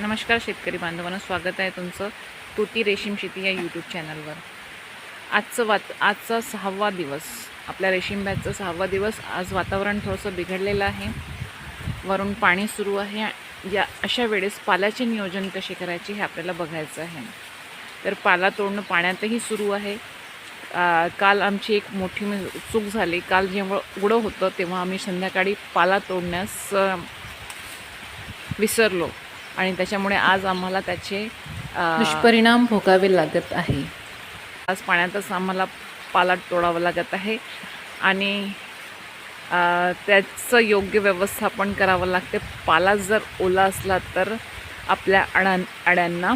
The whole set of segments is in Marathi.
नमस्कार शेतकरी बांधवांना स्वागत आहे तुमचं तुती रेशीम शेती या यूट्यूब चॅनलवर आजचं वात आजचा सहावा दिवस आपल्या रेशीम सहावा दिवस आज वातावरण थोडंसं बिघडलेलं आहे. वरून पाणी सुरू आहे. या अशा वेळेस पाल्याचे नियोजन कसे करायचे हे आपल्याला बघायचं आहे. तर पाला तोडणं पाण्यातही सुरू आहे. काल आमची एक मोठी म्हणजे चूक झाली. काल जेव्हा उघडं होतं तेव्हा आम्ही संध्याकाळी पाला तोडण्यास विसरलो. आणि त्याच्यामुळे आज आम्हाला त्याचे दुष्परिणाम भोगावे लागत आहे. आज पाण्यातच आम्हाला पाला तोडावं लागत आहे आणि त्याचं योग्य व्यवस्थापन करावं लागते. पाला जर ओला असला तर आपल्या अडां अड्यांना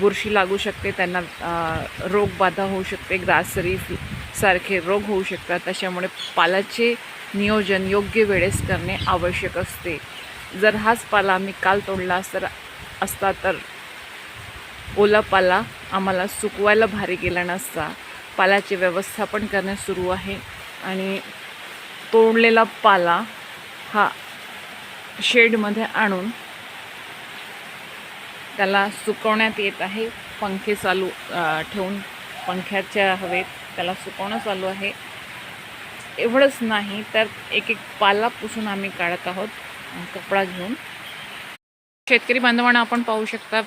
बुरशी लागू शकते त्यांना रोगबाधा होऊ शकते ग्रासरी सारखे रोग होऊ शकतात. त्याच्यामुळे पालाचे नियोजन योग्य वेळेस करणे आवश्यक असते. जर हाच पाला आम्ही काल तोडला असता असता तर ओला पाला आम्हाला सुकवायला भारी गेला नसता. पाल्याचे व्यवस्थापन करणे सुरू आहे आणि तोडलेला पाला हा शेडमध्ये आणून त्याला सुकवण्यात येत आहे. पंखे चालू ठेवून पंख्याच्या हवेत त्याला सुकवणं चालू आहे. एवढंच नाही तर एक एक पाला पुसून आम्ही काढत आहोत. कपडा घेऊन. शेतकरी बांधवांना आपण पाहू शकता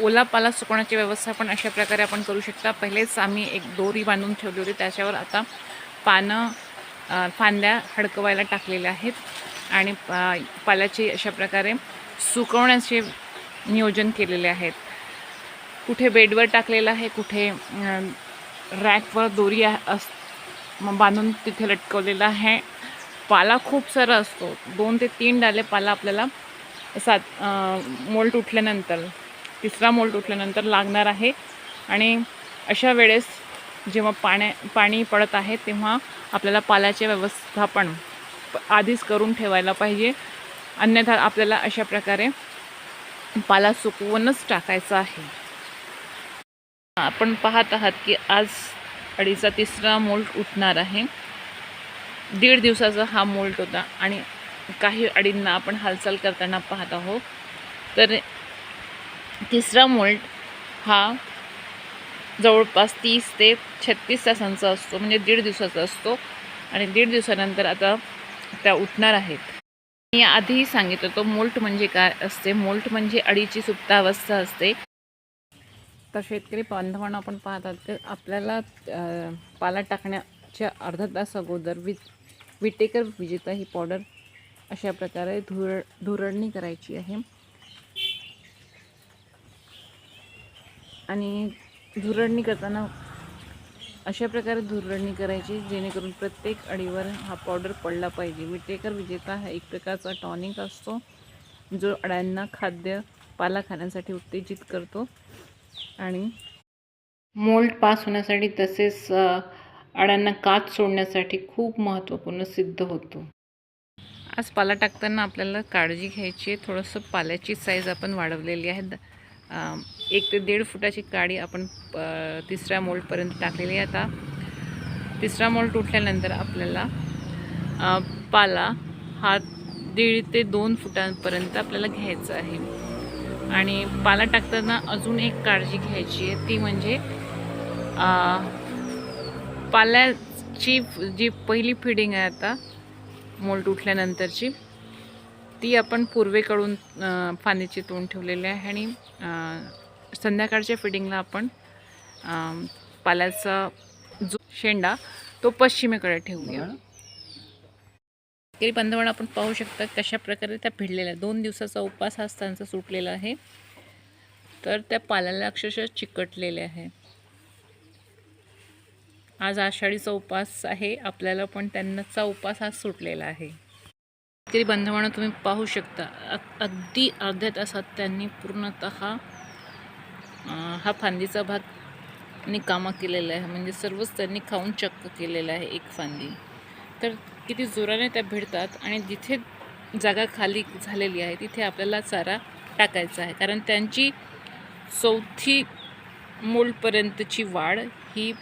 ओला पाला सुकवण्याची व्यवस्था पण अशा प्रकारे आपण करू शकता. पहिलेच आम्ही एक दोरी बांधून ठेवली होती त्याच्यावर आता पानं फांद्या हडकवायला टाकलेल्या आहेत आणि पा पाल्याचे अशा प्रकारे सुकवण्याचे नियोजन केलेले आहेत. कुठे बेडवर टाकलेलं आहे कुठे रॅकवर दोरी आहे- अस बांधून तिथे लटकवलेलं आहे. पाला खूप सारा असतो. दोन ते तीन डाले पाला आपल्याला सात मोल्ट उठल्यानंतर तिसरा मोल्ट उठल्यानंतर लागणार आहे. आणि अशा वेळेस जेव्हा पाण्या पाणी पडत आहे तेव्हा आपल्याला पाल्याचे व्यवस्थापन आधीच करून ठेवायला पाहिजे. अन्यथा आपल्याला अशा प्रकारे पाला सुकवूनच टाकायचा आहे. आपण पाहत आहात की आज अडीचा तिसरा मोल्ट उठणार आहे. दीड दिवसाचा हा मोल्ट होता आणि काही अडींना आपण हालचाल करताना पाहत आहोत. तर तिसरा मोल्ट हा जवळपास तीस ते छत्तीस तासांचा असतो म्हणजे दीड दिवसाचा असतो आणि दीड दिवसानंतर आता त्या उठणार आहेत. मी आधीही सांगितलं तो मोल्ट म्हणजे काय असते? मोल्ट म्हणजे अडीची सुप्तावस्था असते. तर शेतकरी बांधवांना आपण पाहतात की आपल्याला पाला टाकण्याच्या अर्धा तास अगोदर वीज विटेकर विजेता ही पावडर अशा प्रकारे धुर धुरळणी करायची आहे. आणि धुरळणी करताना अशा प्रकारे धुरळणी करायची जेणेकरून प्रत्येक अडीवर हा पावडर पडला पाहिजे. विटेकर विजेता हा एक प्रकारचा टॉनिक असतो जो अड्यांना खाद्य पाला खाण्यासाठी उत्तेजित करतो. आणि मोल्ड पास होण्यासाठी तसेच अळ्यांना काच सोडण्यासाठी खूप महत्त्वपूर्ण सिद्ध होतो. आज पाला टाकताना आपल्याला काळजी घ्यायची आहे. थोडंसं पाल्याची साईज आपण वाढवलेली आहे. एक ते दीड फुटाची काडी आपण तिसऱ्या मोल्डपर्यंत टाकलेली आहे. आता तिसरा मोल्ड तुटल्यानंतर आपल्याला पाला हा दीड ते दोन फुटांपर्यंत आपल्याला घ्यायचा आहे. आणि पाला टाकताना अजून एक काळजी घ्यायची आहे. ती म्हणजे पाल्याची जी पहिली फिडिंग आहे आता मोल्ट उठल्यानंतरची ती आपण पूर्वेकडून फांदीची तोंड ठेवलेली आहे आणि संध्याकाळच्या फिडिंगला आपण पाल्याचा जो शेंडा तो पश्चिमेकडे ठेवूया. तरी बंधवण आपण पाहू शकता कशा प्रकारे त्या भिडलेल्या दोन दिवसाचा उपवास हा त्यांचा सुटलेला आहे. तर त्या पाल्याला अक्षरशः चिकटलेले आहे आज आषाढीचा उपास आहे. आपल्याला पण त्यांनाचा उपास आज सुटलेला आहे. तरी बंधवानं तुम्ही पाहू शकता अगदी अर्ध्या तासात त्यांनी पूर्णत हा फांदीचा भाग निकामा केलेला आहे. म्हणजे सर्वच त्यांनी खाऊन चक्क केलेला आहे एक फांदी. तर किती जोराने त्या भिडतात आणि जिथे जागा खाली झालेली आहे तिथे आपल्याला चारा टाकायचा आहे. कारण त्यांची चौथी मोलपर्यंतची वाढ ही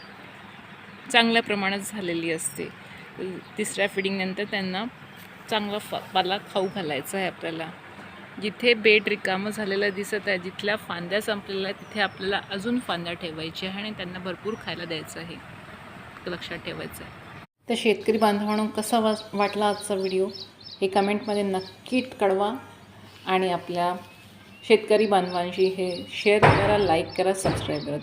चांगल्या प्रमाणात झालेली असते. तिसऱ्या फिडिंगनंतर त्यांना चांगला फा पाला खाऊ घालायचा आहे आपल्याला. जिथे बेड रिकामं झालेलं दिसत आहे जिथल्या फांद्या संपलेल्या आहेत तिथे आपल्याला अजून फांद्या ठेवायच्या आहे आणि त्यांना भरपूर खायला द्यायचं आहे. लक्षात ठेवायचं आहे. तर शेतकरी बांधवांनो कसा वा वाटला आजचा व्हिडिओ हे कमेंटमध्ये नक्की कळवा आणि आपल्या शेतकरी बांधवांशी हे शेअर करा लाईक करा सबस्क्राईब करा.